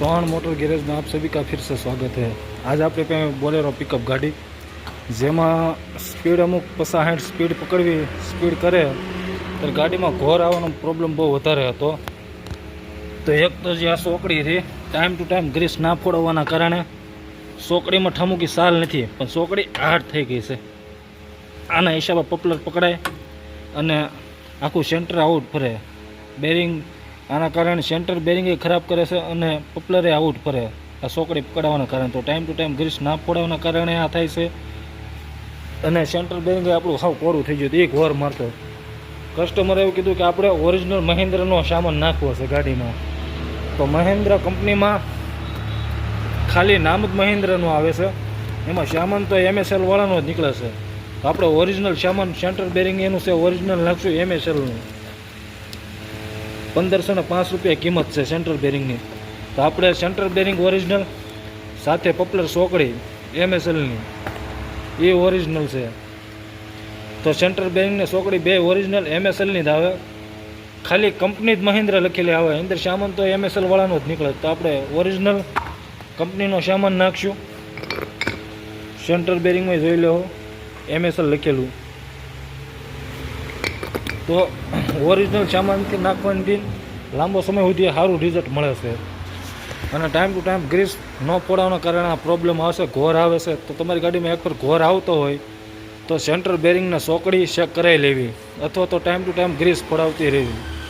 Sohan motor garage में आप सभी का फिर से स्वागत है आज આપણે પાસે બોલેરો પિકઅપ ગાડી જેમાં સ્પીડ અમુક પચાસ સાઠ સ્પીડ પકડવી સ્પીડ કરે તો ગાડીમાં ઘોર આવવાનો પ્રોબ્લેમ બહુ વધારે હતો તો એક તો જે આ સોકડી રહી ટાઈમ ટુ ટાઈમ ગ્રીસ ના ફોડવવાના કારણે સોકડીમાં ઠમુકી સાલ નથી પણ સોકડી હાર્ડ થઈ ગઈ છે આના હિસાબે પોપ્યુલર પકડાય અને આખું સેન્ટર આઉટ ફરે બેરિંગ આના કારણે સેન્ટર બેરિંગ ખરાબ કરે છે અને પોપ્લરે આઉટ ફરે. આ સોકડી પકડવાના કારણે તો ટાઈમ ટુ ટાઈમ ગ્રીસ ના પડવાના કારણે આ થાય છે. અને સેન્ટર બેરિંગે આપણું સાવ કોરું થઈ ગયું એક વાર મારતો. કસ્ટમરે એવું કીધું કે આપણે ઓરિજિનલ મહેન્દ્રનો સામાન નાખવો છે ગાડીમાં. તો મહેન્દ્ર કંપનીમાં ખાલી નામ જ મહેન્દ્રનું આવે છે. એમાં સામાન તો એમએસએલ વાળાનો જ નીકળે છે. તો આપણે ઓરિજિનલ સામાન સેન્ટર બેરિંગ એનું છે ઓરિજિનલ નાખશું એમએસએલનું પંદરસો ને પાંચ રૂપિયા કિંમત છે સેન્ટ્રલ બેરિંગની તો આપણે સેન્ટ્રલ બેરિંગ ઓરિજિનલ સાથે પોપ્યુલર સોકડી એમએસએલની એ ઓરિજિનલ છે. તો સેન્ટ્રલ બેરિંગને સોકડી બે ઓરિજિનલ એમએસએલની જ આવે. ખાલી કંપની જ મહિન્દ્ર લખેલી આવે. અંદર સામાન તો એમએસએલ વાળાનો જ નીકળે. તો આપણે ઓરિજિનલ કંપનીનો સામાન નાખશું. સેન્ટ્રલ બેરિંગમાં જોઈ લેવો એમએસએલ લખેલું. તો ઓરિજિનલ સામાનથી નાખવાથી લાંબો સમય સુધી સારું રિઝલ્ટ મળે છે. અને ટાઈમ ટુ ટાઈમ ગ્રીસ ન પોડાવવાના કારણે આ પ્રોબ્લેમ આવશે, ઘોર આવે છે. તો તમારી ગાડીમાં એક પર ઘોર આવતો હોય, તો સેન્ટ્રલ બેરિંગને સોકડી ચેક કરાવી લેવી. અથવા તો ટાઈમ ટુ ટાઈમ ગ્રીસ પડાવતી રહેવી.